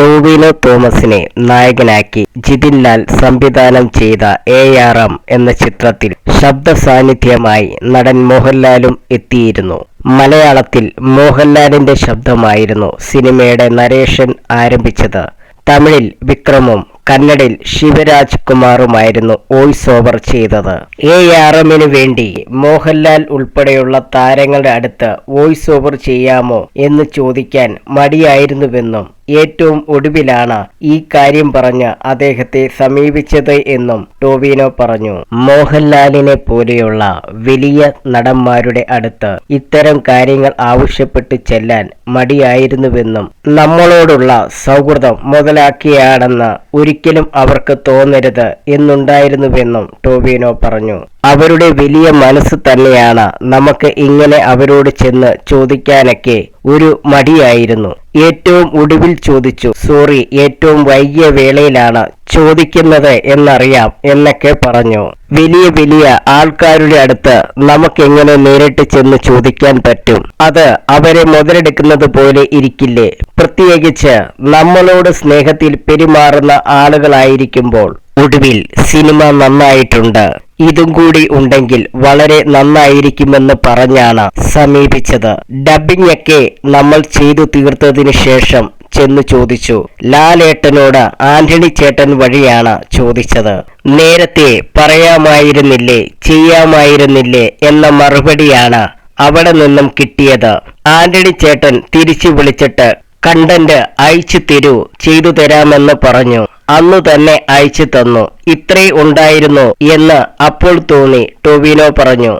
ടോവിനോ തോമസിനെ നായകനാക്കി ജിതിൻ ലാൽ സംവിധാനം ചെയ്ത എ ആർ എം എന്ന ചിത്രത്തിൽ ശബ്ദ സാന്നിധ്യമായി നടൻ മോഹൻലാലും എത്തിയിരുന്നു. മലയാളത്തിൽ മോഹൻലാലിന്റെ ശബ്ദമായിരുന്നു സിനിമയുടെ നരേഷൻ ആരംഭിച്ചത്. തമിഴിൽ വിക്രമും കന്നഡയിൽ ശിവരാജ് കുമാറുമായിരുന്നു വോയിസ് ഓവർ ചെയ്തത്. എ ആർ എമ്മിന് വേണ്ടി മോഹൻലാൽ ഉൾപ്പെടെയുള്ള താരങ്ങളുടെ അടുത്ത് വോയിസ് ഓവർ ചെയ്യാമോ എന്ന് ചോദിക്കാൻ മടിയായിരുന്നുവെന്നും ഏറ്റവും ഒടുവിലാണ് ഈ കാര്യം പറഞ്ഞ് അദ്ദേഹത്തെ സമീപിച്ചത് എന്നും ടോവിനോ പറഞ്ഞു. മോഹൻലാലിനെ പോലെയുള്ള വലിയ നടന്മാരുടെ അടുത്ത് ഇത്തരം കാര്യങ്ങൾ ആവശ്യപ്പെട്ട് ചെല്ലാൻ മടിയായിരുന്നുവെന്നും നമ്മളോടുള്ള സൗഹൃദം മുതലാക്കിയാണെന്ന് ഒരിക്കലും അവർക്ക് തോന്നരുത് എന്നുണ്ടായിരുന്നുവെന്നും ടോവിനോ പറഞ്ഞു. അവരുടെ വലിയ മനസ്സ് തന്നെയാണ് നമുക്ക് ഇങ്ങനെ അവരോട് ചെന്ന് ചോദിക്കാനൊക്കെ ഒരു മടിയായിരുന്നു. ഏറ്റവും ഒടുവിൽ ചോദിച്ചു. സോറി ഏറ്റവും വൈകിയ വേളയിലാണ് ചോദിക്കുന്നത് എന്നറിയാം എന്നൊക്കെ പറഞ്ഞു. വലിയ വലിയ ആൾക്കാരുടെ അടുത്ത് നമുക്കെങ്ങനെ നേരിട്ട് ചെന്ന് ചോദിക്കാൻ പറ്റും? അത് അവരെ മുതലെടുക്കുന്നത് പോലെ ഇരിക്കില്ലേ? പ്രത്യേകിച്ച് നമ്മളോട് സ്നേഹത്തിൽ പെരുമാറുന്ന ആളുകളായിരിക്കുമ്പോൾ ഒടുവിൽ സിനിമ നന്നായിട്ടുണ്ട്. ഇതും കൂടി ഉണ്ടെങ്കിൽ വളരെ നന്നായിരിക്കുമെന്ന് പറഞ്ഞാണ് സമീപിച്ചത്. ഡബിങ്ങൊക്കെ നമ്മൾ ചെയ്തു തീർത്തതിന് ശേഷം ചെന്ന് ചോദിച്ചു. ലാലേട്ടനോട് ആന്റണി ചേട്ടൻ വഴിയാണ് ചോദിച്ചത്. നേരത്തെ പറയാമായിരുന്നില്ലേ ചെയ്യാമായിരുന്നില്ലേ എന്ന മറുപടിയാണ് അവിടെ നിന്നും കിട്ടിയത്. ആന്റണി ചേട്ടൻ തിരിച്ചു വിളിച്ചിട്ട് കണ്ടന്റ് അയച്ചു തരൂ ചെയ്തു തരാമെന്ന് പറഞ്ഞു. അന്നു തന്നെ അയച്ചു തന്നു. ഇത്രേ ഉണ്ടായിരുന്നു എന്ന് അപ്പോൾ തോന്നി ടൊവിനോ പറഞ്ഞു.